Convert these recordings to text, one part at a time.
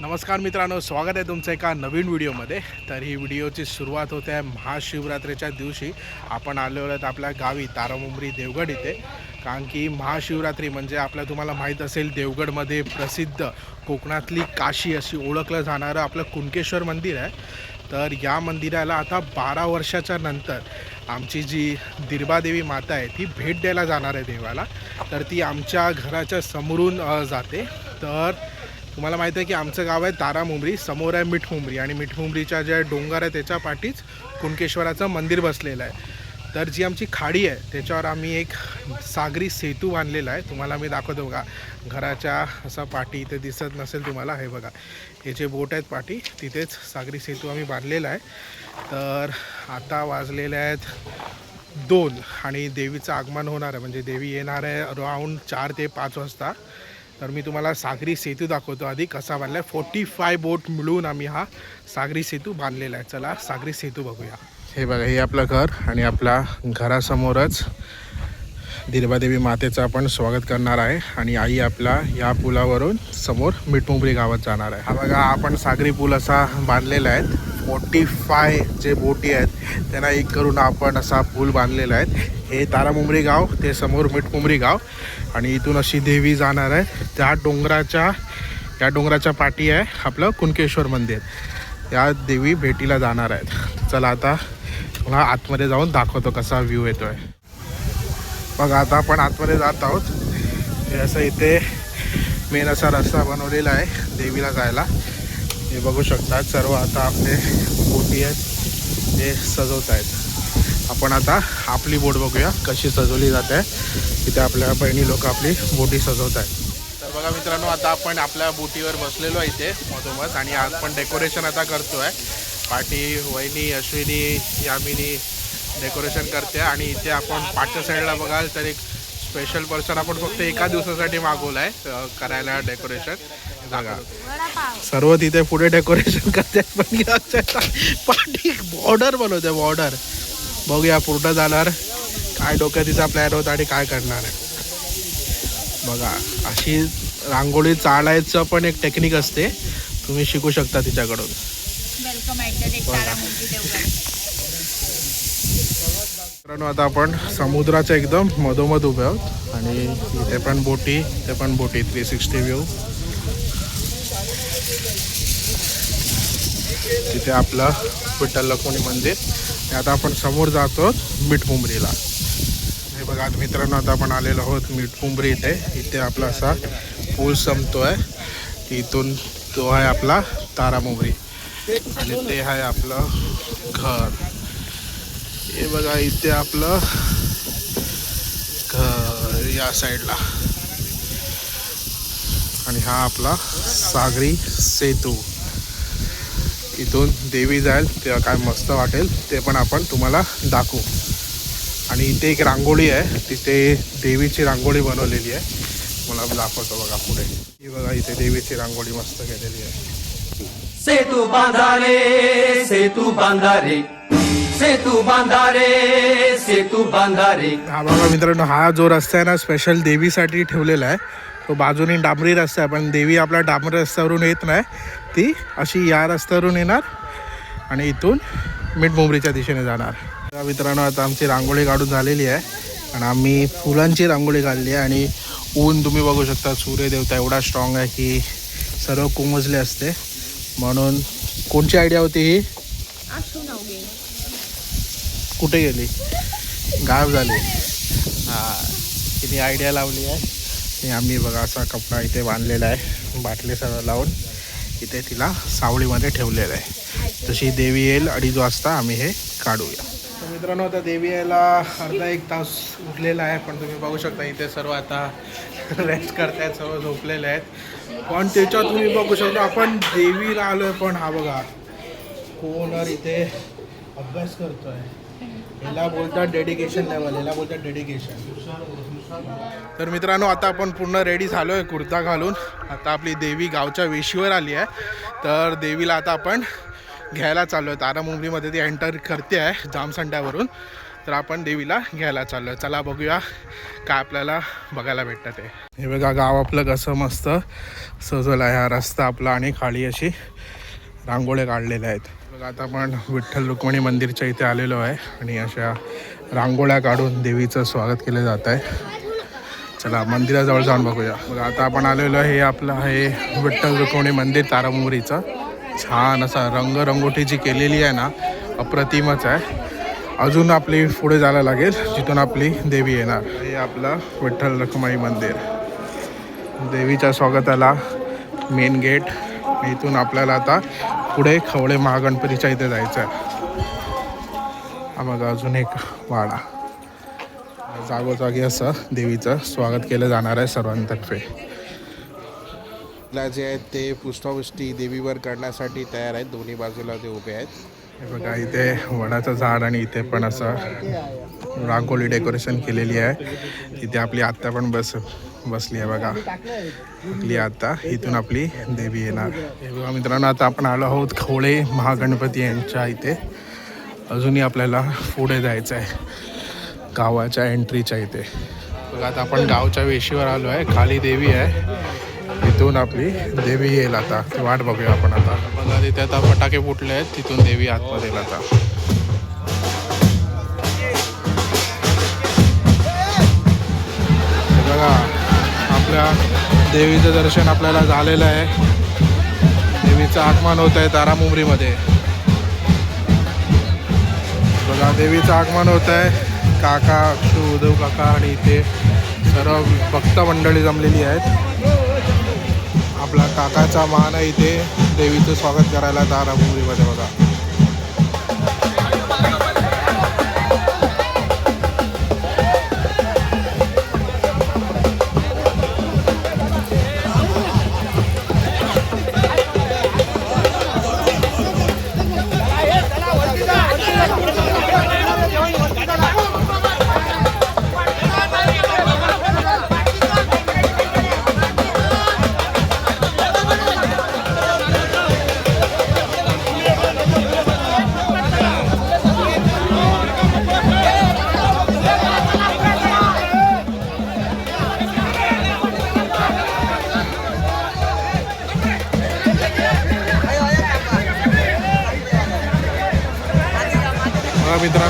नमस्कार मित्रांनो स्वागत आहे तुमचं एका नवीन व्हिडिओमध्ये. तर ही व्हिडिओची सुरुवात होते आहे महाशिवरात्रीच्या दिवशी. आपण आलो आहोत आपल्या गावी तारामुंबरी देवगड इथे. कारण की महाशिवरात्री म्हणजे आपल्या तुम्हाला माहीत असेल देवगडमध्ये प्रसिद्ध कोकणातली काशी अशी ओळखलं जाणारं आपलं कुणकेश्वर मंदिर आहे. तर या मंदिराला आता बारा वर्षाच्या नंतर आमची जी दिर्बादेवी माता आहे ती भेट द्यायला जाणार आहे देवाला. तर ती आमच्या घराच्या समोरून जाते. तर तुम्हाला माहिती आहे की आमचं गाव आहे तारामुंबरी समोर आहे मिठमुंबरी आणि मिठमुंबरीच्या ज्या डोंगर आहे त्याच्या पाठीच कुणकेश्वराचं मंदिर बसलेलं आहे. तर जी आमची खाडी आहे त्याच्यावर आम्ही एक सागरी सेतू बांधलेला आहे. तुम्हाला मी दाखवतो बघा. घराच्या असा पाठी इथे दिसत नसेल तुम्हाला हे बघा. हे जे बोट आहेत पाठी तिथेच सागरी सेतू आम्ही बांधलेला आहे. तर आता वाजलेले आहेत दोन आणि देवीचं आगमन होणार आहे. म्हणजे देवी येणार आहे अराऊंड चार ते पाच वाजता. तर मी तुम्हाला सागरी सेतू दाखवतो आधी कसा बांधला आहे फोर्टी फाय बोट मिळून आम्ही हा सागरी सेतू बांधलेला आहे. चला सागरी सेतू बघूया. हे बघा हे आपलं घर आणि आपल्या घरासमोरच दिरबादेवी मातेचं आपण स्वागत करणार आहे आणि आई आपला या पुलावरून समोर मिठमुंबरी गावात जाणार आहे. हा बघा आपण सागरी पूल असा बांधलेला आहे. फोर्टी फाय जे बोटी आहेत त्यांना एक करून आपण असा पूल बांधलेला आहे. हे तारामुंबरी गाव ते समोर मिठमुंबरी गाव. आणि इथून अशी देवी जाणार आहे. त्या डोंगराच्या या डोंगराच्या पाठी आहे आपलं कुणकेश्वर मंदिर. त्या देवी भेटीला जाणार आहेत. चला आता तुम्हाला आतमध्ये जाऊन दाखवतो कसा व्ह्यू येतोय. मग आता आपण आतमध्ये जात आहोत. हे असं इथे मेन असा रस्ता बनवलेला आहे देवीला जायला. हे बघू शकतात सर्व आता आपले बोटी आहेत ते सजवत आहेत. आपण आता आपली बोट बघूया कशी सजवली जात. आहे तिथे आपल्या बहिणी लोक आपली बोटी सजवत आहेत. तर बघा मित्रांनो आता आपण आपल्या बोटीवर बसलेलो आहे इथे मधोमध आणि आज पण डेकोरेशन आता करतो आहे पाठी वहिनी अश्विनी यामिनी डेकोरेशन करते आणि इथे आपण पाठच्या साईडला बघाल तर एक स्पेशल पर्सन आपण फक्त एका दिवसासाठी मागवलं आहे करायला डेकोरेशन बघा. सर्व तिथे पुढे डेकोरेशन करते पण पाठी बॉर्डर बनवते बॉर्डर. बघूया पूर्ण जाणार काय डोक्यात तिचा प्लॅन होता आणि काय करणार आहे. बघा अशी रांगोळी चालायचं पण एक टेक्निक असते. तुम्ही शिकू शकता तिच्याकडून. मित्रांनो आता आपण समुद्राच्या एकदम मधोमध उभे आहोत. आणि इथे पण बोटी इथे पण बोटी थ्री सिक्स्टी व्ह्यू तिथे आपलं विठ्ठल लक्ष्मी मंदिर. आता आपण समोर जातो मिठमुंबरीला हे बघा आता मित्रांनो आता आपण आलेलो आहोत मिठमुंबरी इथे. इथे आपला असा पूल संपतोय. इथून तो आहे आपला तारामुंबरी. आणि ते आहे आपलं घर. हे बघा इथे आपलं घर या साईडला. आणि हा आपला सागरी सेतू. इथून देवी जाईल तेव्हा काय मस्त वाटेल ते पण आपण तुम्हाला दाखवू. आणि इथे एक रांगोळी आहे तिथे देवीची रांगोळी बनवलेली आहे. मला दाखवतो बघा पुढे. ही बघा इथे देवीची रांगोळी मस्त केलेली आहे. सेतू बांधारे सेतू बांधारे. सेतू बांधारे सेतू बांधारे. हा बघा मित्रांनो हा जो रस्ता आहे ना स्पेशल देवीसाठी ठेवलेला आहे. तो बाजूने डांबरी रस्ता आहे पण देवी आपल्या डांबरी रस्त्यावरून येत नाही. ती अशी या रस्त्यावरून येणार आणि इथून मिठमुंबरीच्या दिशेने जाणार. मित्रांनो आता आमची रांगोळी काढून झालेली आहे आणि आम्ही फुलांची रांगोळी काढली आहे आणि ऊन तुम्ही बघू शकता सूर्यदेवता एवढा स्ट्रॉंग आहे की सर्व कोमजले असते. म्हणून कोणची आयडिया होती ही? कुठे गेली? गायब झाली. हां तिने आयडिया लावली आहे. आम्ही बघा असा कपडा इथे बांधलेला आहे. बाटले सर्व लावून. इथे तिला सावळीमध्ये ठेवलेलं आहे. तशी देवी येईल अडीच वाजता आम्ही हे काढूया. तर मित्रांनो आता देवी यायला अर्धा एक तास उठलेला आहे पण तुम्ही बघू शकता इथे सर्व आता रेस्ट करतायत सर्व झोपलेले आहेत. पण त्याच्यात तुम्ही बघू शकता आपण देवीला आलोय पण हा बघा कोणर इथे अभ्यास करतोय. याला बोलतात डेडिकेशन लेवल याला बोलतात डेडिकेशन तर मित्रांनो आता आपण पूर्ण रेडी झालो आहे कुर्ता घालून. आता आपली देवी गावच्या वेशीवर आली आहे. तर देवीला आता आपण घ्यायला चाललो आहे तारामुंबरीमध्ये ती एंटर करते आहे जामसंड्यावरून. तर आपण देवीला घ्यायला चाललो आहे चला बघूया काय आपल्याला बघायला भेटतं ते. हे बघा गाव आपलं कसं मस्त सजवलं आहे. हा रस्ता आपला आणि खाली अशी रांगोळ्या काढलेल्या आहेत. बघा आता आपण विठ्ठल रुक्मिणी मंदिरच्या इथे आलेलो आहे. आणि अशा रांगोळ्या काढून देवीचं स्वागत केलं जात आहे. चला मंदिराजवळ जाऊन बघूया. मग आता आपण आलेलो हे आपलं आहे विठ्ठल रुक्मिणी मंदिर तारामुरीचं छान असा रंगरंगोटी जी केलेली आहे ना अप्रतिमच आहे. अजून आपली पुढे जायला लागेल जिथून आपली देवी येणार. हे आपलं विठ्ठल रखमाई मंदिर. देवीच्या स्वागताला मेन गेट इथून आपल्याला आता पुढे खवळे महागणपतीच्या इथे जायचं आहे. बघा अजून एक वाडा. जागोजागी असं देवीचं स्वागत केलं जाणार आहे सर्वांतर्फे. जे आहेत ते पुष्पापुष्टी देवीवर करण्यासाठी तयार आहेत. दोन्ही बाजूला ते उभे आहेत. हे बघा इथे वडाचं झाड आणि इथे पण असं रांगोळी डेकोरेशन केलेली आहे. तिथे आपली आत्या पण बस बसली आहे बघा. आपली आत्ता इथून आपली देवी येणार. हे बघा मित्रांनो आता आपण आलो आहोत खवळे महागणपती यांच्या इथे. अजूनही आपल्याला पुढे जायचं आहे. गावाच्या एंट्रीच्या इथे. बघा आता आपण गावच्या वेशीवर आलो आहे. खाली देवी आहे. तिथून आपली देवी येईल आता. वाट बघूया आपण आता. बघा तिथे आता फटाके फुटले आहेत. तिथून देवी आतमध्ये येईल आता. बघा आपल्या देवीचं दर्शन आपल्याला झालेलं आहे. देवीचं आगमन होत आहे तारामुंबरीमध्ये. बघा देवीचं आगमन होत आहे. काका अक्षू उद्धव काका आणि इथे सर्व भक्त मंडळी जमलेली आहेत. आपला काकाचा मान आहे इथे. देवीचं स्वागत करायला तारामुंबरीमध्ये बघा.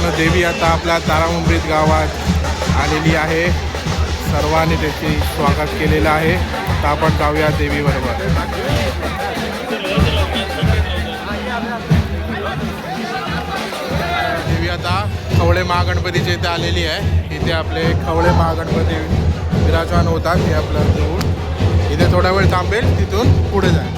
मित्रांनो देवी आता आपल्या तारामुंबरीत गावात आलेली आहे. सर्वांनी त्याचे स्वागत केलेलं आहे. तर आपण जाऊया देवीबरोबर. देवी आता खवळे महागणपतीच्या इथे आलेली आहे. इथे आपले खवळे महागणपती विराजमान होतात. हे आपलं देऊळ. इथे थोडा वेळ थांबेल तिथून पुढे जाईल.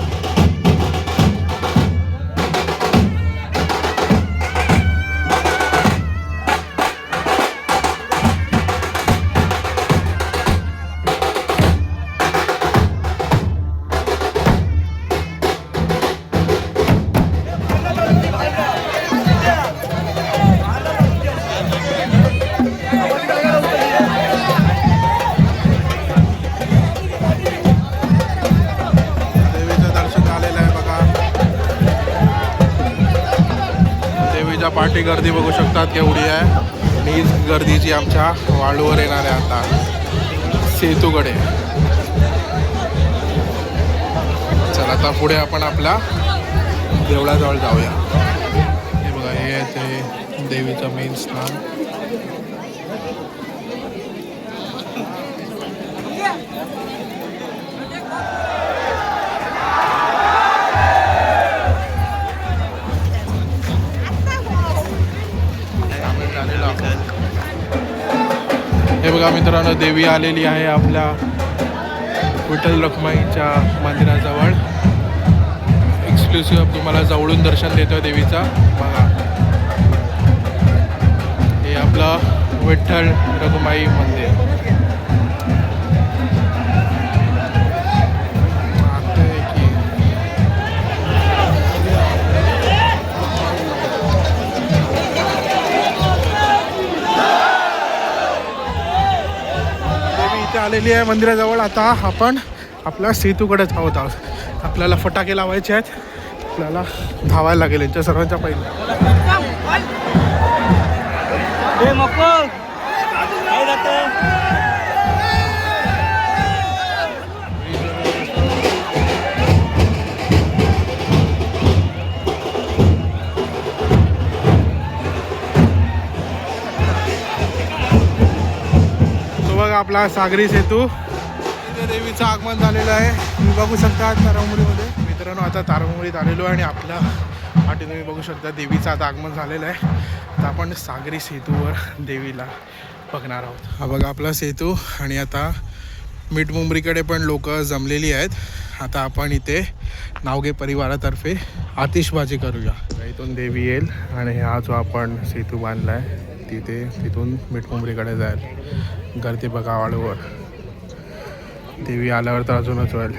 गर्दी बघू शकतात केवढी आहे. हीच गर्दी जी आमच्या वाळूवर येणार आहे आता. सेतूकडे. चला आता पुढे आपण आपला देवळाजवळ जाऊया. हे बघा हे आहे ते देवीचं मेन स्नान बघा मित्रांनो देवी आलेली आहे आपल्या विठ्ठल रखमाईच्या मंदिराजवळ. एक्सक्लुसिव्ह तुम्हाला जवळून दर्शन देतो देवीचा. बघा. हे आपलं विठ्ठल रखुमाई मंदिर. आलेली आहे मंदिराजवळ. आता आपण आपल्या सेतूकडे धावत आहोत. आपल्याला फटाके लावायचे आहेत. आपल्याला धावायला लागेल यांच्या सर्वांच्या पहिले बघा आपला सागरी सेतू. इथे देवीचं आगमन झालेलं आहे. तुम्ही बघू शकता तारामुरीमध्ये मित्रांनो आता तारामुरीत आलेलो आहे आणि आपल्या पाठी तुम्ही बघू शकता देवीचं आता आगमन झालेलं आहे. तर आपण सागरी सेतूवर देवीला बघणार आहोत. हा बघा आपला सेतू आणि आता मीठ मुंबरीकडे पण लोक जमलेली आहेत. आता आपण इथे नावगे परिवारातर्फे आतिषबाजी करूया. इथून देवी येईल आणि हा जो आपण सेतू बांधला आहे तिथे तिथून मिठमुंबरीकडे जाईल. गर्दी बघा वाळूवर. देवी आल्यावर तर अजूनच होईल.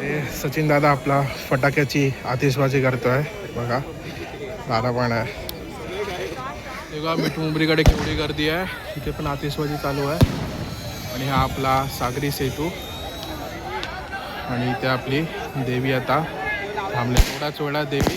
ते सचिन दादा आपला फटाक्याची आतिषबाजी करतोय. बघा दादा पण आहे. तेव्हा मिठ मुंबरीकडे केवढी गर्दी आहे. इथे पण आतिषबाजी चालू आहे. आणि हा आपला सागरी सेतू. आणि इथे आपली देवी आता थांबले थोडाच वेळा देवी.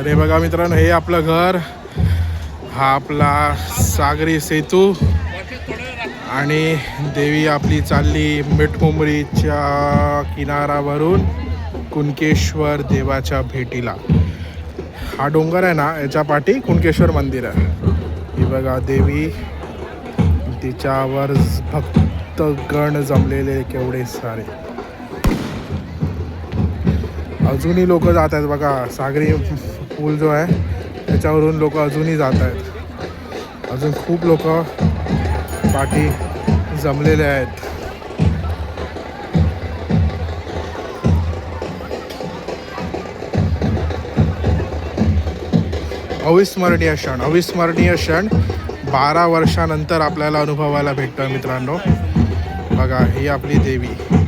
तर हे बघा मित्रांनो हे आपलं घर हा आपला सागरी सेतू आणि देवी आपली चालली मिठमुंबरीच्या किनारावरून कुणकेश्वर देवाच्या भेटीला. हा डोंगर आहे ना याच्या पाठी कुणकेश्वर मंदिर आहे. ही बघा देवी तिच्यावर भक्तगण जमलेले केवढे सारे. अजूनही लोक जात आहेत बघा सागरी पूल जो आहे त्याच्यावरून लोक अजूनही जात आहेत. अजून खूप लोक पाठी जमलेले आहेत. अविस्मरणीय क्षण अविस्मरणीय क्षण. बारा वर्षानंतर आपल्याला अनुभवायला भेटतोय मित्रांनो. बघा ही आपली देवी.